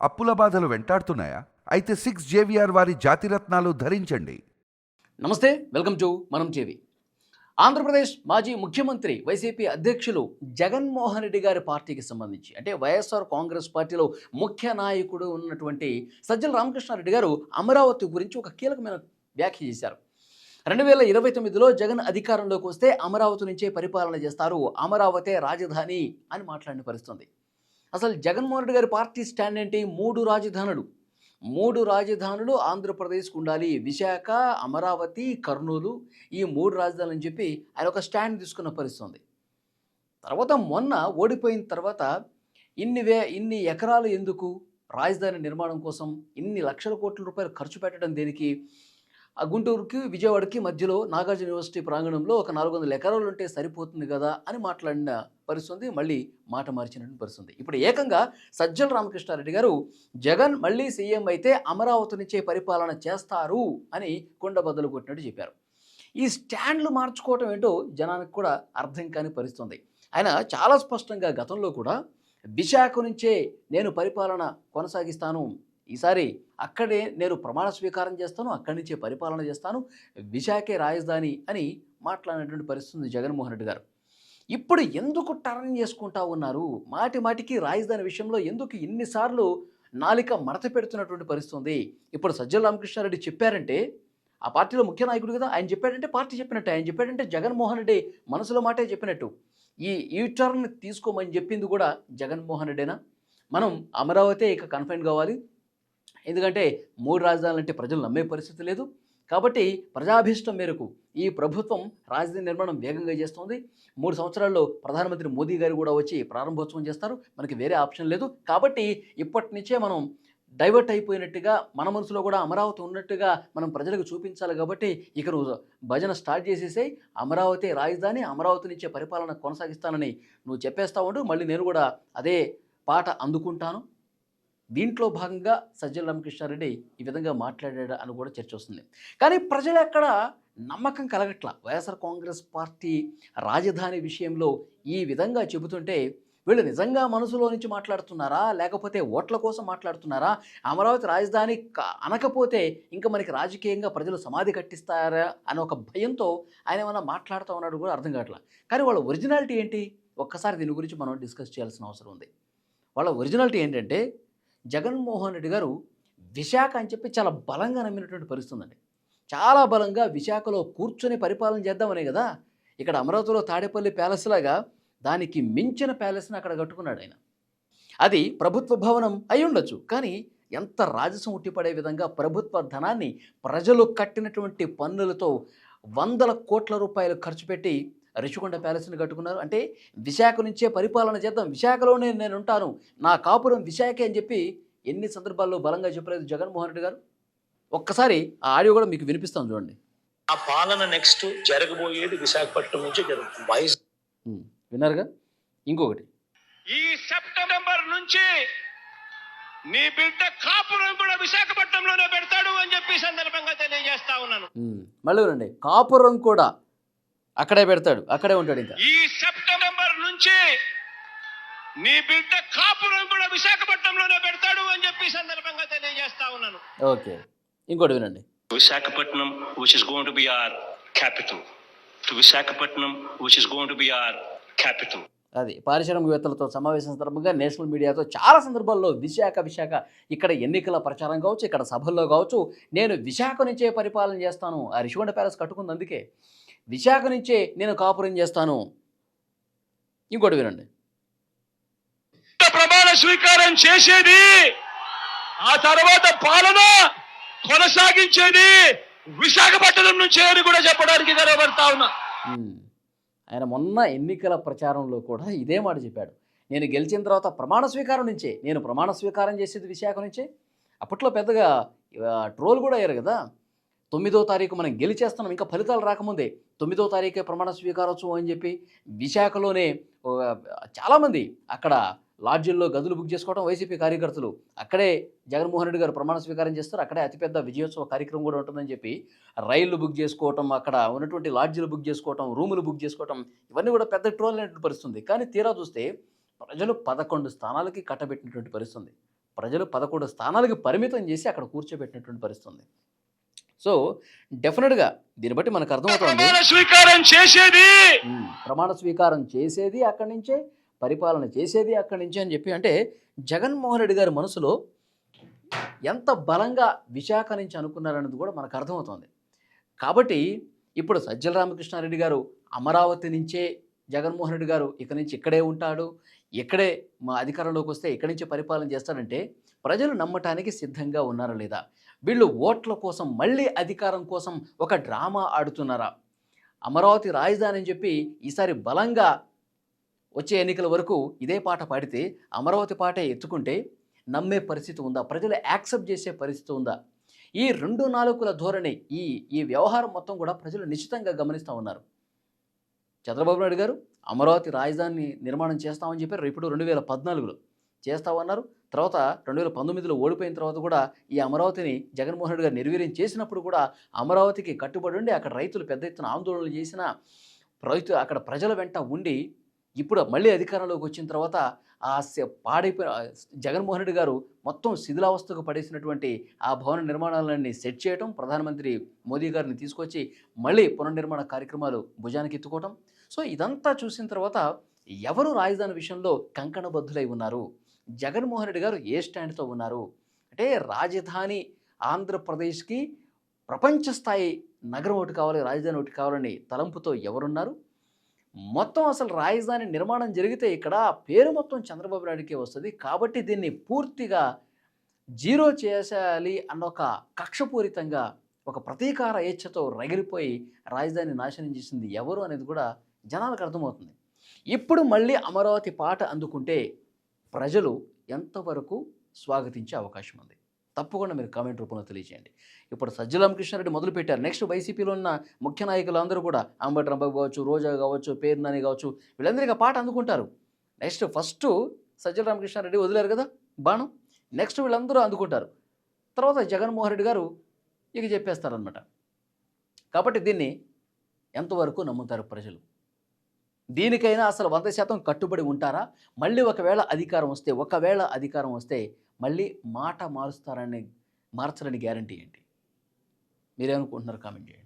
అప్పుల బాధలు వెంటాడుతున్నాయా? అయితే సిక్స్ జేవిఆర్ వారి జాతిరత్నాలు ధరించండి. నమస్తే welcome to Manam TV Andhra Pradesh మాజీ ముఖ్యమంత్రి వైసీపీ అధ్యక్షులు జగన్మోహన్ రెడ్డి గారి పార్టీకి సంబంధించి అంటే వైఎస్ఆర్ కాంగ్రెస్ పార్టీలో ముఖ్య నాయకుడు ఉన్నటువంటి సజ్జల రామకృష్ణారెడ్డి గారు అమరావతి గురించి ఒక కీలకమైన వ్యాఖ్య చేశారు. రెండు వేల ఇరవై తొమ్మిదిలో జగన్ అధికారంలోకి వస్తే అమరావతి నుంచే పరిపాలన చేస్తారు అమరావతే రాజధాని అని మాట్లాడిన పరిస్థితుంది అసలు జగన్మోహన్ రెడ్డి గారి పార్టీ స్టాండ్ ఏంటి? మూడు రాజధానులు. మూడు రాజధానులు ఆంధ్రప్రదేశ్కు ఉండాలి. విశాఖ అమరావతి కర్నూలు ఈ మూడు రాజధానులు అని చెప్పి ఆయన ఒక స్టాండ్ తీసుకున్న పరిస్థితుంది తర్వాత మొన్న ఓడిపోయిన తర్వాత ఇన్ని వే ఇన్ని ఎకరాలు ఎందుకు? రాజధాని నిర్మాణం కోసం ఇన్ని లక్షల కోట్ల రూపాయలు ఖర్చు పెట్టడం దేనికి? ఆ గుంటూరుకి విజయవాడకి మధ్యలో నాగార్జున యూనివర్సిటీ ప్రాంగణంలో ఒక నాలుగు వందల ఎకరాలు ఉంటే సరిపోతుంది కదా అని మాట్లాడిన పరిస్థితి మళ్ళీ మాట మార్చినటువంటి పరిస్థితి ఇప్పుడు ఏకంగా సజ్జల రామకృష్ణారెడ్డి గారు జగన్ మళ్ళీ సీఎం అయితే అమరావతి నుంచే పరిపాలన చేస్తారు అని కొండబద్దలు కొట్టినట్టు చెప్పారు. ఈ స్టాండ్లు మార్చుకోవటం ఏంటో జనానికి కూడా అర్థం కాని పరిస్థితుంది. ఆయన చాలా స్పష్టంగా గతంలో కూడా విశాఖ నుంచే నేను పరిపాలన కొనసాగిస్తాను ఈసారి అక్కడే నేను ప్రమాణ స్వీకారం చేస్తాను అక్కడి నుంచే పరిపాలన చేస్తాను విశాఖే రాజధాని అని మాట్లాడినటువంటి పరిస్థితి జగన్మోహన్ రెడ్డి గారు. ఇప్పుడు ఎందుకు టర్న్ చేసుకుంటా ఉన్నారు? మాటి మాటికి రాజధాని విషయంలో ఎందుకు ఇన్నిసార్లు నాలిక మడత పెడుతున్నటువంటి పరిస్థితి ఉంది ఇప్పుడు సజ్జల రామకృష్ణారెడ్డి చెప్పారంటే ఆ పార్టీలో ముఖ్య నాయకుడు కదా ఆయన చెప్పాడంటే పార్టీ చెప్పినట్టు ఆయన చెప్పాడంటే జగన్మోహన్ రెడ్డి మనసులో మాటే చెప్పినట్టు. ఈ ఈ టర్న్ తీసుకోమని చెప్పింది కూడా జగన్మోహన్ రెడ్డేనా? మనం అమరావతి ఇక కన్ఫైన్ కావాలి ఎందుకంటే మూడు రాజధానులు అంటే ప్రజలు నమ్మే పరిస్థితి లేదు. కాబట్టి ప్రజాభీష్టం మేరకు ఈ ప్రభుత్వం రాజధాని నిర్మాణం వేగంగా చేస్తోంది. మూడు సంవత్సరాల్లో ప్రధానమంత్రి మోదీ గారు కూడా వచ్చి ప్రారంభోత్సవం చేస్తారు. మనకి వేరే ఆప్షన్ లేదు. కాబట్టి ఇప్పటి నుంచే మనం డైవర్ట్ అయిపోయినట్టుగా మన మనసులో కూడా అమరావతి ఉన్నట్టుగా మనం ప్రజలకు చూపించాలి కాబట్టి ఇక నువ్వు భజన స్టార్ట్ చేసేసాయి. అమరావతి రాజధాని అమరావతి నుంచే పరిపాలన కొనసాగిస్తానని నువ్వు చెప్పేస్తా ఉండు. మళ్ళీ నేను కూడా అదే పాట అందుకుంటాను. దీంట్లో భాగంగా సజ్జల రామకృష్ణారెడ్డి ఈ విధంగా మాట్లాడాడు అని కూడా చర్చ వస్తుంది. కానీ ప్రజలు ఎక్కడ నమ్మకం కలగట్ల? వైఎస్ఆర్ కాంగ్రెస్ పార్టీ రాజధాని విషయంలో ఈ విధంగా చెబుతుంటే వీళ్ళు నిజంగా మనసులో నుంచి మాట్లాడుతున్నారా? లేకపోతే ఓట్ల కోసం మాట్లాడుతున్నారా? అమరావతి రాజధాని అనకపోతే ఇంకా మనకి రాజకీయంగా ప్రజలు సమాధి కట్టిస్తారా? అనే ఒక భయంతో ఆయన ఏమైనా మాట్లాడుతూ ఉన్నాడు కూడా అర్థం కావట్లా. కానీ వాళ్ళ ఒరిజినాలిటీ ఏంటి? ఒక్కసారి దీని గురించి మనం డిస్కస్ చేయాల్సిన అవసరం ఉంది. వాళ్ళ ఒరిజినాలిటీ ఏంటంటే జగన్మోహన్ రెడ్డి గారు విశాఖ అని చెప్పి చాలా బలంగా నమ్మినటువంటి పరిస్థితి ఉందండి. చాలా బలంగా విశాఖలో కూర్చొని పరిపాలన చేద్దామనే కదా ఇక్కడ అమరావతిలో తాడేపల్లి ప్యాలెస్ లాగా దానికి మించిన ప్యాలెస్ని అక్కడ కట్టుకున్నాడు ఆయన. అది ప్రభుత్వ భవనం అయి ఉండొచ్చు కానీ ఎంత రాజసం ఉట్టిపడే విధంగా ప్రభుత్వ ధనాన్ని ప్రజలు కట్టినటువంటి పన్నులతో వందల కోట్ల రూపాయలు ఖర్చు పెట్టి రిషికొండ ప్యాలెస్ని కట్టుకున్నారు. అంటే విశాఖ నుంచే పరిపాలన చేద్దాం. విశాఖలోనే నేను ఉంటాను నా కాపురం విశాఖే అని చెప్పి ఎన్ని సందర్భాల్లో బలంగా చెప్పలేదు జగన్మోహన్ రెడ్డి గారు. ఒక్కసారి ఆ ఆడియో కూడా మీకు వినిపిస్తాను చూడండి. ఆ పాలన నెక్స్ట్ జరగబోయేది విశాఖపట్నం నుంచి జరుగుతుంది. విన్నారుగా? ఇంకొకటి. ఈ సెప్టెంబర్ నుంచి నీ బిడ్డ కాపురం కూడా విశాఖపట్నంలోనే పెడతాడు అని చెప్పి సందర్భంగా తెలియజేస్తా ఉన్నాను. మళ్ళీ కాపురం కూడా అక్కడే పెడతాడు అక్కడే ఉంటాడు ఇంకా. ఈ సెప్టెంబర్ నుంచి నీ బిడ్డ కాపురం కూడా విశాఖపట్నంలోనే పెడతాడు అని చెప్పి సందర్భంగా తెలియజేస్తా ఉన్నాను. ఓకే ఇంకోటి వినండి. Visakhapatnam which is going to be our capital. To Visakhapatnam which is going to be our capital. అది పారిశ్రామికవేత్తలతో సమావేశం సందర్భంగా నేషనల్ మీడియాతో చాలా సందర్భాల్లో విశాఖ విశాఖ ఇక్కడ ఎన్నికల ప్రచారం కావచ్చు ఇక్కడ సభల్లో కావచ్చు నేను విశాఖ నుంచే పరిపాలన చేస్తాను. ఆ రిషికొండ ప్యాలెస్ కట్టుకుంది అందుకే. విశాఖ నుంచే నేను కాపురం చేస్తాను. ఇంకోటి వినండి. ప్రమాణ స్వీకారం చేసేది ఆ తర్వాత పాలన కొనసాగించేది విశాఖపట్నం నుంచే అని కూడా చెప్పడానికి గర్వపడతా ఉన్నా. ఆయన మొన్న ఎన్నికల ప్రచారంలో కూడా ఇదే మాట చెప్పాడు. నేను గెలిచిన తర్వాత ప్రమాణ స్వీకారం నుంచే నేను ప్రమాణ స్వీకారం చేసేది విశాఖ నుంచే. అప్పట్లో పెద్దగా ట్రోల్ కూడా అయ్యారు కదా. తొమ్మిదో తారీఖు మనం గెలిచేస్తున్నాం. ఇంకా ఫలితాలు రాకముందే తొమ్మిదో తారీఖే ప్రమాణ స్వీకారోత్సవం అని చెప్పి విశాఖలోనే చాలామంది అక్కడ లాడ్జిల్లో గదులు బుక్ చేసుకోవడం వైసీపీ కార్యకర్తలు అక్కడే జగన్మోహన్ రెడ్డి గారు ప్రమాణ స్వీకారం చేస్తారు. అక్కడే అతిపెద్ద విజయోత్సవ కార్యక్రమం కూడా ఉంటుందని చెప్పి రైళ్ళు బుక్ చేసుకోవటం అక్కడ ఉన్నటువంటి లాడ్జీలు బుక్ చేసుకోవటం రూములు బుక్ చేసుకోవటం ఇవన్నీ కూడా పెద్ద ట్రోల్ అయినటువంటి పరిస్థితుంది. కానీ తీరా చూస్తే ప్రజలు పదకొండు స్థానాలకి కట్టబెట్టినటువంటి పరిస్థితుంది. ప్రజలు పదకొండు స్థానాలకు పరిమితం చేసి అక్కడ కూర్చోబెట్టినటువంటి పరిస్థితుంది. సో డెఫినెట్గా దీన్ని బట్టి మనకు అర్థమవుతుంది. ప్రమాణ స్వీకారం చేసేది! ప్రమాణ స్వీకారం చేసేది అక్కడి నుంచే పరిపాలన చేసేది అక్కడి నుంచే అని చెప్పి అంటే జగన్మోహన్ రెడ్డి గారి మనసులో ఎంత బలంగా విశాఖ నుంచి అనుకున్నారన్నది కూడా మనకు అర్థమవుతుంది. కాబట్టి ఇప్పుడు సజ్జల రామకృష్ణారెడ్డి గారు అమరావతి నుంచే జగన్మోహన్ రెడ్డి గారు ఇక నుంచి ఇక్కడే ఉంటాడు ఇక్కడే మా అధికారంలోకి వస్తే ఇక్కడి నుంచే పరిపాలన చేస్తాడంటే ప్రజలు నమ్మటానికి సిద్ధంగా ఉన్నారా లేదా? వీళ్ళు ఓట్ల కోసం మళ్ళీ అధికారం కోసం ఒక డ్రామా ఆడుతున్నారా? అమరావతి రాజధాని అని చెప్పి ఈసారి బలంగా వచ్చే ఎన్నికల వరకు ఇదే పాట పాడితే అమరావతి పాటే ఎత్తుకుంటే నమ్మే పరిస్థితి ఉందా? ప్రజలు యాక్సెప్ట్ చేసే పరిస్థితి ఉందా? ఈ రెండు నాలుగుల ధోరణి ఈ ఈ వ్యవహారం మొత్తం కూడా ప్రజలు నిశ్చితంగా గమనిస్తూ ఉన్నారు. చంద్రబాబు నాయుడు గారు అమరావతి రాజధాని నిర్మాణం చేస్తామని చెప్పారు. ఇప్పుడు రెండు వేల పద్నాలుగులో. చేస్తామన్నారు తర్వాత రెండు వేల పంతొమ్మిదిలో ఓడిపోయిన తర్వాత కూడా ఈ అమరావతిని జగన్మోహన్ రెడ్డి గారు నిర్వీర్యం చేసినప్పుడు కూడా అమరావతికి కట్టుబడి ఉండి అక్కడ రైతులు పెద్ద ఎత్తున ఆందోళనలు చేసిన రైతు అక్కడ ప్రజల వెంట ఉండి ఇప్పుడు మళ్ళీ అధికారంలోకి వచ్చిన తర్వాత ఆ పాడైపోయిన జగన్మోహన్ రెడ్డి గారు మొత్తం శిథిలావస్థకు పడేసినటువంటి ఆ భవన నిర్మాణాలన్నీ సెట్ చేయటం ప్రధానమంత్రి మోదీ గారిని తీసుకొచ్చి మళ్ళీ పునర్నిర్మాణ కార్యక్రమాలు భుజానికి ఎత్తుకోవటం. సో ఇదంతా చూసిన తర్వాత ఎవరు రాజధాని విషయంలో కంకణబద్ధులై ఉన్నారు? జగన్మోహన్ రెడ్డి గారు ఏ స్టాండ్తో ఉన్నారు? అంటే రాజధాని ఆంధ్రప్రదేశ్కి ప్రపంచ స్థాయి నగరం ఒకటి కావాలి రాజధాని ఒకటి కావాలని తలంపుతో ఎవరున్నారు? మొత్తం అసలు రాజధాని నిర్మాణం జరిగితే ఇక్కడ పేరు మొత్తం చంద్రబాబు నాయుడికే వస్తుంది. కాబట్టి దీన్ని పూర్తిగా జీరో చేసేయాలి అన్న ఒక కక్షపూరితంగా ఒక ప్రతీకార ఏచ్ఛతో రగిలిపోయి రాజధాని నాశనం చేసింది ఎవరు అనేది కూడా జనాలకు అర్థమవుతుంది. ఇప్పుడు మళ్ళీ అమరావతి పాట అందుకుంటే ప్రజలు ఎంతవరకు స్వాగతించే అవకాశం ఉంది? తప్పకుండా మీరు కామెంట్ రూపంలో తెలియజేయండి. ఇప్పుడు సజ్జల రామకృష్ణారెడ్డి మొదలుపెట్టారు. నెక్స్ట్ వైసీపీలో ఉన్న ముఖ్య నాయకులు అందరూ కూడా అంబటి రంబాబు కావచ్చు రోజా కావచ్చు పేరునాని కావచ్చు వీళ్ళందరికీ ఆ పాట అందుకుంటారు. నెక్స్ట్ ఫస్ట్ సజ్జల రామకృష్ణారెడ్డి వదిలేరు కదా బాణం. నెక్స్ట్ వీళ్ళందరూ అందుకుంటారు. తర్వాత జగన్మోహన్ రెడ్డి గారు ఇక చెప్పేస్తారనమాట కాబట్టి దీన్ని ఎంతవరకు నమ్ముతారు ప్రజలు? దీనికైనా అసలు వంద శాతం కట్టుబడి ఉంటారా? మళ్ళీ ఒకవేళ అధికారం వస్తే ఒకవేళ అధికారం వస్తే మళ్ళీ మాట మారుస్తారని మార్చరని గ్యారంటీ ఏంటి? మీరేమనుకుంటున్నారు కామెంట్ చేయండి.